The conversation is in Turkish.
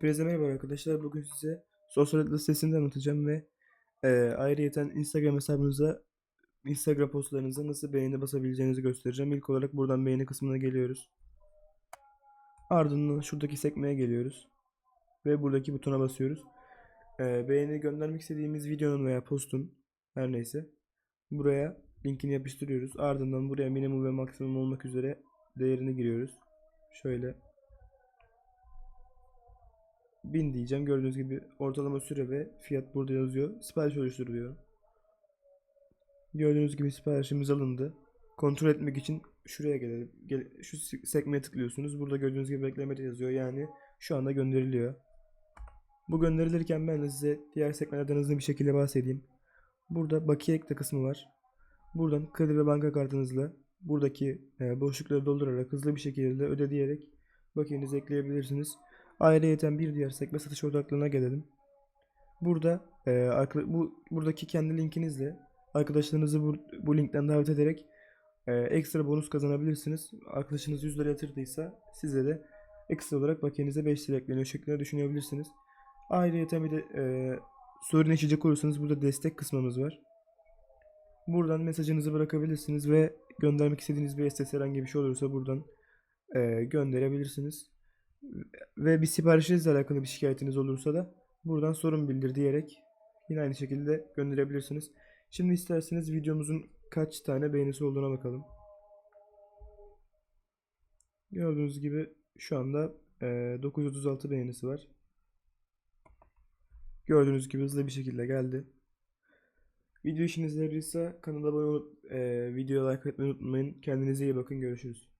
Hepinize merhaba arkadaşlar. Bugün size sosyal medya sitesini anlatacağım ve e, ayrıyeten Instagram hesabınıza Instagram postlarınıza nasıl beğeni basabileceğinizi göstereceğim. İlk olarak buradan beğeni kısmına geliyoruz. Ardından şuradaki sekmeye geliyoruz. Ve buradaki butona basıyoruz. E, beğeni göndermek istediğimiz videonun veya postun her neyse buraya linkini yapıştırıyoruz. Ardından buraya minimum ve maksimum olmak üzere değerini giriyoruz. Şöyle 1000 diyeceğim. Gördüğünüz gibi ortalama süre ve fiyat burada yazıyor. Sipariş oluşturuluyor. Gördüğünüz gibi siparişimiz alındı. Kontrol etmek için şuraya gelelim. Gel- şu se- sekmeye tıklıyorsunuz. Burada gördüğünüz gibi beklemede yazıyor. Yani şu anda gönderiliyor. Bu gönderilirken ben de size diğer sekmelerden hızlı bir şekilde bahsedeyim. Burada bakiye ekle kısmı var. Buradan kredi ve banka kartınızla buradaki e, boşlukları doldurarak hızlı bir şekilde ödeyerek bakiyenizi ekleyebilirsiniz. Ayrıyeten bir diğer sekme satış odaklığına gelelim. Burada e, bu buradaki kendi linkinizle arkadaşlarınızı bu, bu linkten davet ederek e, ekstra bonus kazanabilirsiniz. Arkadaşınız 100 lira yatırdıysa size de ekstra olarak bakiyenize 5 lira ekleniyor şeklinde düşünebilirsiniz. Ayrıyeten bir de e, sorun yaşayacak olursanız burada destek kısmımız var. Buradan mesajınızı bırakabilirsiniz ve göndermek istediğiniz bir SS herhangi bir şey olursa buradan e, gönderebilirsiniz. Ve bir siparişinizle alakalı bir şikayetiniz olursa da buradan sorun bildir diyerek yine aynı şekilde gönderebilirsiniz. Şimdi isterseniz videomuzun kaç tane beğenisi olduğuna bakalım. Gördüğünüz gibi şu anda e, 936 beğenisi var. Gördüğünüz gibi hızlı bir şekilde geldi. Video işinize yararsa kanala abone olup e, videoya like etmeyi unutmayın. Kendinize iyi bakın. Görüşürüz.